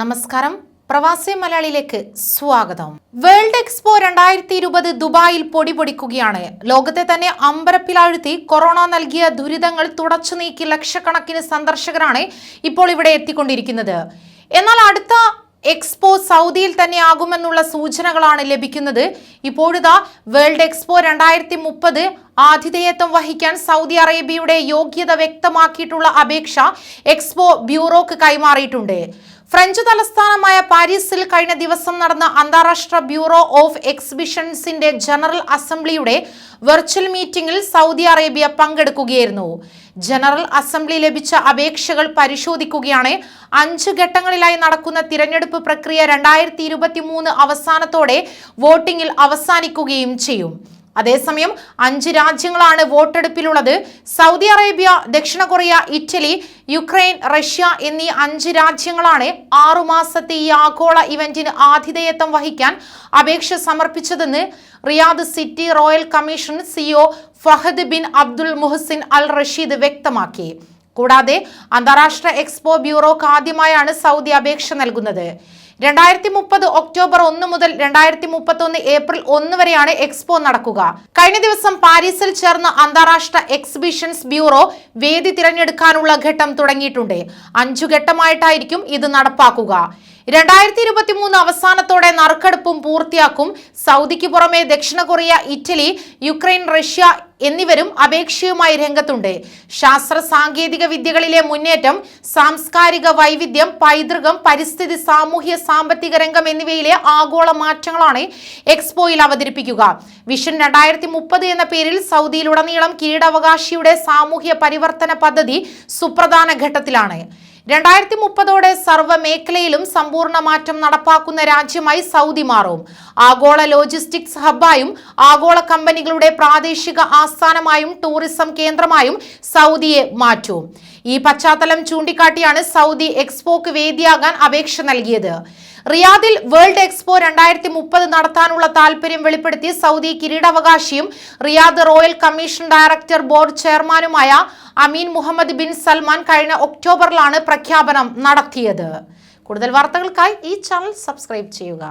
നമസ്കാരം. പ്രവാസി മലയാളിയിലേക്ക് സ്വാഗതം. വേൾഡ് എക്സ്പോ രണ്ടായിരത്തി ഇരുപത് ദുബായിൽ പൊടി പൊടിക്കുകയാണ്. ലോകത്തെ തന്നെ അമ്പരപ്പിലാഴ്ത്തി കൊറോണ നൽകിയ ദുരിതങ്ങൾ തുടച്ചു നീക്കി ലക്ഷക്കണക്കിന് സന്ദർശകരാണ് ഇപ്പോൾ ഇവിടെ എത്തിക്കൊണ്ടിരിക്കുന്നത്. എന്നാൽ അടുത്ത എക്സ്പോ സൗദിയിൽ തന്നെ ആകുമെന്നുള്ള സൂചനകളാണ് ലഭിക്കുന്നത്. ഇപ്പോഴിതാ വേൾഡ് എക്സ്പോ രണ്ടായിരത്തി മുപ്പത് ആതിഥേയത്വം വഹിക്കാൻ സൗദി അറേബ്യയുടെ യോഗ്യത വ്യക്തമാക്കിയിട്ടുള്ള അപേക്ഷ എക്സ്പോ ബ്യൂറോക്ക് കൈമാറിയിട്ടുണ്ട്. ഫ്രഞ്ച് തലസ്ഥാനമായ പാരീസിൽ കഴിഞ്ഞ ദിവസം നടന്ന അന്താരാഷ്ട്ര ബ്യൂറോ ഓഫ് എക്സിബിഷൻസിന്റെ ജനറൽ അസംബ്ലിയുടെ വെർച്വൽ മീറ്റിംഗിൽ സൗദി അറേബ്യ പങ്കെടുക്കുകയായിരുന്നു. ജനറൽ അസംബ്ലി ലഭിച്ച അപേക്ഷകൾ പരിശോധിക്കുകയാണ്. അഞ്ച് ഘട്ടങ്ങളിലായി നടക്കുന്ന തിരഞ്ഞെടുപ്പ് പ്രക്രിയ രണ്ടായിരത്തി അവസാനത്തോടെ വോട്ടിംഗിൽ അവസാനിക്കുകയും ചെയ്യും. അതേസമയം അഞ്ച് രാജ്യങ്ങളാണ് വോട്ടെടുപ്പിലുള്ളത്. സൗദി അറേബ്യ ദക്ഷിണ കൊറിയ ഇറ്റലി യുക്രൈൻ റഷ്യ എന്നീ അഞ്ച് രാജ്യങ്ങളാണ് ആറുമാസത്തെ ഈ ആഗോള ഇവന്റിന് ആതിഥേയത്വം വഹിക്കാൻ അപേക്ഷ സമർപ്പിച്ചതെന്ന് Riyadh city royal commission CEO Fahad bin Abdul Muhsin Al Rasheed വ്യക്തമാക്കി. കൂടാതെ അന്താരാഷ്ട്ര എക്സ്പോ ബ്യൂറോക്ക് ആദ്യമായാണ് സൗദി അപേക്ഷ നൽകുന്നത്. രണ്ടായിരത്തി മുപ്പത് ഒക്ടോബർ ഒന്ന് മുതൽ രണ്ടായിരത്തി മുപ്പത്തി ഒന്ന് ഏപ്രിൽ ഒന്ന് വരെയാണ് എക്സ്പോ നടക്കുക. കഴിഞ്ഞ ദിവസം പാരീസിൽ ചേർന്ന അന്താരാഷ്ട്ര എക്സിബിഷൻസ് ബ്യൂറോ വേദി തിരഞ്ഞെടുക്കാനുള്ള ഘട്ടം തുടങ്ങിയിട്ടുണ്ട്. അഞ്ചു ഘട്ടമായിട്ടായിരിക്കും ഇത് നടപ്പാക്കുക. രണ്ടായിരത്തി ഇരുപത്തി മൂന്ന് അവസാനത്തോടെ നറുക്കെടുപ്പും പൂർത്തിയാക്കും. സൗദിക്ക് പുറമെ ദക്ഷിണ കൊറിയ ഇറ്റലി യുക്രൈൻ റഷ്യ എന്നിവരും അപേക്ഷയുമായി രംഗത്തുണ്ട്. ശാസ്ത്ര സാങ്കേതിക വിദ്യകളിലെ മുന്നേറ്റം സാംസ്കാരിക വൈവിധ്യം പൈതൃകം പരിസ്ഥിതി സാമൂഹ്യ സാമ്പത്തിക രംഗം എന്നിവയിലെ ആഗോള മാറ്റങ്ങളാണ് എക്സ്പോയിൽ അവതരിപ്പിക്കുക. വിഷൻ രണ്ടായിരത്തി മുപ്പത് എന്ന പേരിൽ സൗദിയിലുടനീളം കീഴടവകാശിയുടെ സാമൂഹ്യ പരിവർത്തന പദ്ധതി സുപ്രധാന ഘട്ടത്തിലാണ്. രണ്ടായിരത്തി മുപ്പതോടെ സർവ മേഖലയിലും സമ്പൂർണ മാറ്റം നടപ്പാക്കുന്ന രാജ്യമായി സൗദി മാറും. ആഗോള ലോജിസ്റ്റിക്സ് ഹബ്ബായും ആഗോള കമ്പനികളുടെ പ്രാദേശിക ആസ്ഥാനമായും ടൂറിസം കേന്ദ്രമായും സൗദിയെ മാറ്റും. ഈ പശ്ചാത്തലം ചൂണ്ടിക്കാട്ടിയാണ് സൗദി എക്സ്പോക്ക് വേദിയാകാൻ അപേക്ഷ നൽകിയത്. റിയാദിൽ വേൾഡ് എക്സ്പോ രണ്ടായിരത്തി മുപ്പത് നടത്താനുള്ള താൽപര്യം വെളിപ്പെടുത്തി Saudi കിരീടാവകാശിയും Riyadh royal commission director board ചെയർമാനുമായ അമീൻ മുഹമ്മദ് ബിൻ സൽമാൻ കഴിഞ്ഞ ഒക്ടോബറിലാണ് പ്രഖ്യാപനം നടത്തിയത്. കൂടുതൽ വാർത്തകൾക്കായി ഈ ചാനൽ സബ്സ്ക്രൈബ് ചെയ്യുക.